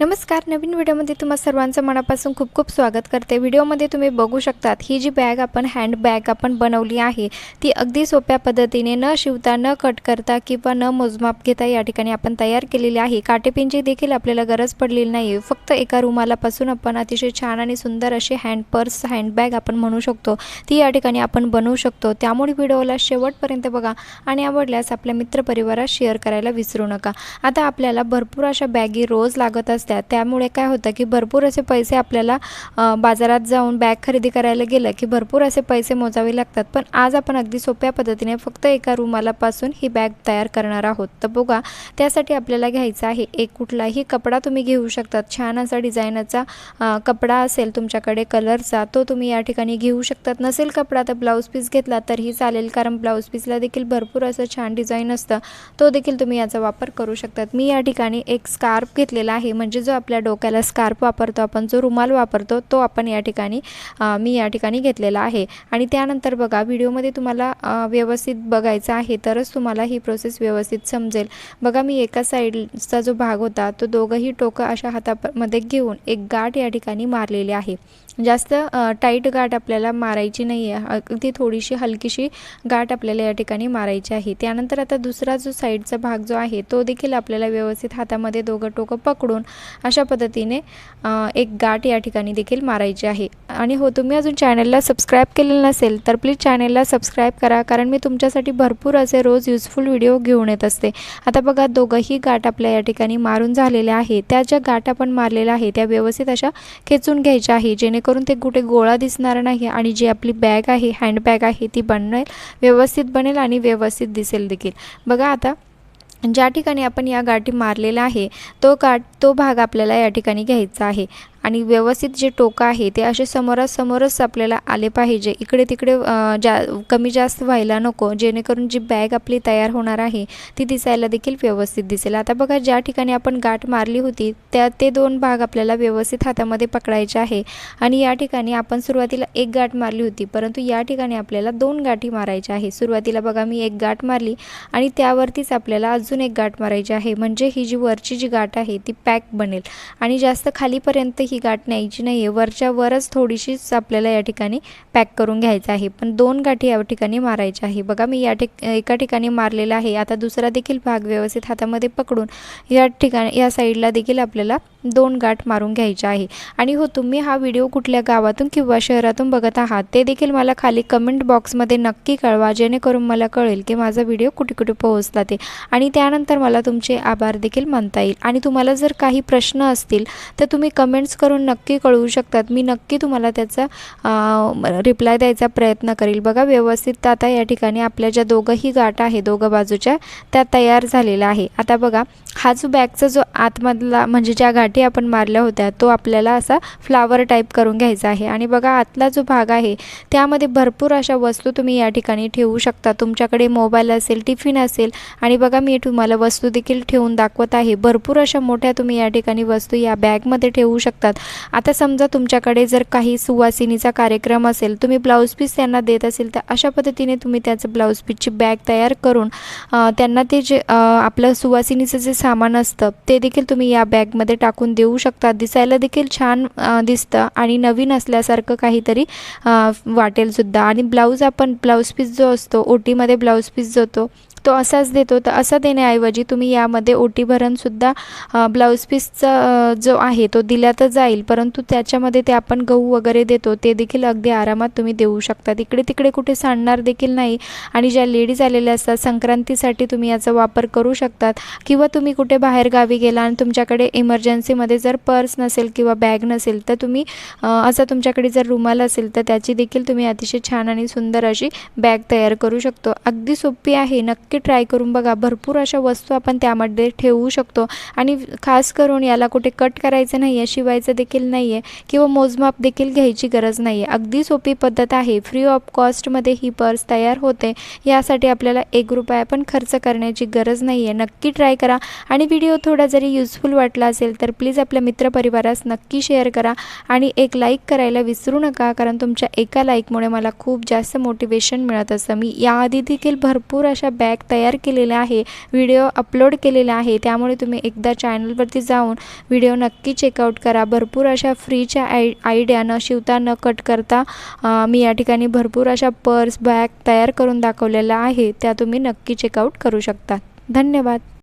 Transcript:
नमस्कार नवीन व्हिडिओमध्ये तुम्हा सर्वांचं मनापासून खूप खूप स्वागत करते. व्हिडिओमध्ये तुम्ही बघू शकतात ही जी बॅग आपण हँड बॅग आपण बनवली आहे ती अगदी सोप्या पद्धतीने न शिवता न कट करता किंवा न मोजमाप घेता या ठिकाणी आपण तयार केलेली आहे. काटेपिंची देखील आपल्याला गरज पडलेली नाही फक्त एका रुमालापासून आपण अतिशय छान आणि सुंदर अशी हँड पर्स हँडबॅग आपण म्हणू शकतो ती या ठिकाणी आपण बनवू शकतो. त्यामुळे व्हिडिओला शेवटपर्यंत बघा आणि आवडल्यास आपल्या मित्रपरिवारात शेअर करायला विसरू नका. आता आपल्याला भरपूर अशा बॅगी रोज लागत असतात. त्यामुळे काय होतं की भरपूर असे पैसे आपल्याला बाजारात जाऊन बॅग खरेदी करायला गेलं की भरपूर असे पैसे मोजावे लागतात. पण आज आपण अगदी सोप्या पद्धतीने फक्त एका रुमालापासून ही बॅग तयार करणार आहोत. तर बघा त्यासाठी आपल्याला घ्यायचा आहे एक कुठलाही कपडा तुम्ही घेऊ शकतात. छान असा डिझाईनचा कपडा असेल तुमच्याकडे कलरचा तो तुम्ही या ठिकाणी घेऊ शकतात. नसेल कपडा तर ब्लाऊज पीस घेतला तरीही चालेल कारण ब्लाऊज पीसला देखील भरपूर असं छान डिझाईन असतं. तो देखील तुम्ही याचा वापर करू शकतात. मी या ठिकाणी एक स्कार्फ घेतलेला आहे. म्हणजे म्हणजे जो आपल्या डोक्याला स्कार्फ वापरतो आपण जो रुमाल वापरतो तो आपण या ठिकाणी मी या ठिकाणी घेतलेला आहे. आणि त्यानंतर बघा व्हिडिओमध्ये तुम्हाला व्यवस्थित बघायचं आहे तरच तुम्हाला ही प्रोसेस व्यवस्थित समजेल. बघा मी एका साईडचा जो भाग होता तो दोघंही टोकं अशा हातामध्ये घेऊन एक गाठ या ठिकाणी मारलेली आहे. जास्त टाईट गाठ आपल्याला मारायची नाही आहे अगदी थोडीशी हलकीशी गाठ आपल्याला या ठिकाणी मारायची आहे. त्यानंतर आता दुसरा जो साईडचा भाग जो आहे तो देखील आपल्याला व्यवस्थित हातामध्ये दोघं टोकं पकडून अशा पद्धतीने एक गाठ या ठिकाणी देखील मारायची आहे. आणि हो तुम्ही अजून चॅनलला सबस्क्राईब केलेलं नसेल तर प्लीज चॅनलला सबस्क्राईब करा कारण मी तुमच्यासाठी भरपूर असे रोज युजफुल व्हिडिओ घेऊन येत असते. आता बघा दोघंही गाठ आपल्या या ठिकाणी मारून झालेल्या आहे त्या ज्या गाठ आपण मारलेल्या आहे त्या व्यवस्थित अशा खेचून घ्यायच्या आहे जेणेकरून ते कुठे गोळा दिसणार नाही आणि जी आपली बॅग आहे हँडबॅग आहे ती बनेल व्यवस्थित बनेल आणि व्यवस्थित दिसेल देखील. बघा आता ज्या ठिकाणी आपण या गाठी मारलेला आहे तो गाठ तो भाग आपल्याला या ठिकाणी घ्यायचा आहे. आणि व्यवस्थित जे टोकं आहे ते असे समोरासमोरच आपल्याला आले पाहिजे. इकडे तिकडे जा कमी जास्त व्हायला नको. जेणेकरून जी बॅग आपली तयार होणार आहे ती दिसायला देखील व्यवस्थित दिसेल. आता बघा ज्या ठिकाणी आपण गाठ मारली होती त्या ते दोन भाग आपल्याला व्यवस्थित हातामध्ये पकडायचे आहे. आणि या ठिकाणी आपण सुरुवातीला एक गाठ मारली होती परंतु या ठिकाणी आपल्याला दोन गाठी मारायच्या आहे. सुरुवातीला बघा मी एक गाठ मारली आणि त्यावरतीच आपल्याला अजून एक गाठ मारायची आहे. म्हणजे ही जी वरची जी गाठ आहे ती पॅक बनेल. आणि जास्त खालीपर्यंत ही गाठ न्यायची नाही आहे वरच्या वरच थोडीशीच आपल्याला या ठिकाणी पॅक करून घ्यायचं आहे. पण दोन गाठी या ठिकाणी मारायच्या आहे. बघा मी या ठिक एका ठिकाणी मारलेला आहे. आता दुसरा देखील भाग व्यवस्थित हातामध्ये पकडून या ठिकाणी या साईडला देखील आपल्याला दोन गाठ मारून घ्यायच्या आहे. आणि हो तुम्ही हा व्हिडिओ कुठल्या गावातून किंवा शहरातून बघत आहात ते देखील मला खाली कमेंट बॉक्समध्ये नक्की कळवा जेणेकरून मला कळेल की माझा व्हिडिओ कुठे कुठे पोहोचला ते. आणि त्यानंतर मला तुमचे आभार देखील मानता येईल. आणि तुम्हाला जर काही प्रश्न असतील तर तुम्ही कमेंट्स करून नक्की कळवू शकतात. मी नक्की तुम्हाला त्याचा रिप्लाय द्यायचा प्रयत्न करेल. बघा व्यवस्थित आता या ठिकाणी आपल्या ज्या दोघंही गाठ आहे दोघं बाजूच्या त्या तयार झालेल्या आहे. आता बघा हा जो बॅगचा जो आतमधला म्हणजे ज्या गाठी आपण मारल्या होत्या तो आपल्याला असा फ्लावर टाईप करून घ्यायचा आहे. आणि बघा आतला जो भाग आहे त्यामध्ये भरपूर अशा वस्तू तुम्ही या ठिकाणी ठेवू शकता. तुमच्याकडे मोबाईल असेल टिफिन असेल आणि बघा मी तुम्हाला वस्तू देखील ठेवून दाखवत आहे. भरपूर अशा मोठ्या तुम्ही या ठिकाणी वस्तू या बॅगमध्ये ठेवू शकतात. आता समजा तुमच्याकडे जर काही सुवासिनीचा कार्यक्रम असेल तुम्ही ब्लाऊज पीस त्यांना देत असेल तर अशा पद्धतीने तुम्ही त्याचं ब्लाऊज पीसची बॅग तयार करून त्यांना ते जे आपलं सुवासिनीचं जे सामान असतं ते देखील तुम्ही या बॅगमध्ये टाकून देऊ शकता. दिसायला देखील छान दिसतं आणि नवीन असल्यासारखं काहीतरी वाटेलसुद्धा वाटेल सुद्धा. आणि ब्लाऊज आपण ब्लाऊज पीस जो असतो ओटीमध्ये ब्लाऊज पीस जो तो तो असाच देतो. तर असा देण्याऐवजी तुम्ही यामध्ये ओटी भरणसुद्धा ब्लाऊज पीसचा जो आहे तो दिला तर जाईल. परंतु त्याच्यामध्ये ते आपण गहू वगैरे देतो ते देखील अगदी आरामात तुम्ही देऊ शकता इकडे तिकडे कुठे सांडणार देखील नाही. आणि ज्या लेडीज आलेल्या असतात संक्रांतीसाठी तुम्ही याचा वापर करू शकतात. किंवा तुम्ही कुठे बाहेर गावी गेला आणि तुमच्याकडे इमर्जन्सीमध्ये जर पर्स नसेल किंवा बॅग नसेल तर तुम्ही असा तुमच्याकडे जर रुमाल असेल तर त्याची देखील तुम्ही अतिशय छान आणि सुंदर अशी बॅग तयार करू शकतो. अगदी सोपी आहे. नक्की ट्राय करून बघा. भरपूर अशा वस्तू आपण त्यामध्ये ठेवू शकतो. आणि खास करून याला कुठे कट करायचं नाही आहे शिवायचं देखील नाही आहे किंवा मोजमाप देखील घ्यायची गरज नाही आहे अगदी सोपी पद्धत आहे. फ्री ऑफ कॉस्टमध्ये ही पर्स तयार होते. यासाठी आपल्याला एक रुपया पण खर्च करण्याची गरज नाही आहे नक्की ट्राय करा. आणि व्हिडिओ थोडा जरी युजफुल वाटला असेल तर प्लीज आपल्या मित्रपरिवारास नक्की शेअर करा. आणि एक लाईक करायला विसरू नका कारण तुमच्या एका लाईकमुळे मला खूप जास्त मोटिवेशन मिळत असतं. मी याआधी देखील भरपूर अशा बॅग तयार केलेले आहे. व्हिडिओ अपलोड केलेला आहे. त्यामुळे तुम्ही एकदा चॅनलवरती जाऊन व्हिडिओ नक्की चेकआउट करा. भरपूर अशा फ्रीच्या आय आयडिया न शिवता न कट करता मी या ठिकाणी भरपूर अशा पर्स बॅग तयार करून दाखवलेल्या आहे. त्या तुम्ही नक्की चेकआउट करू शकता. धन्यवाद.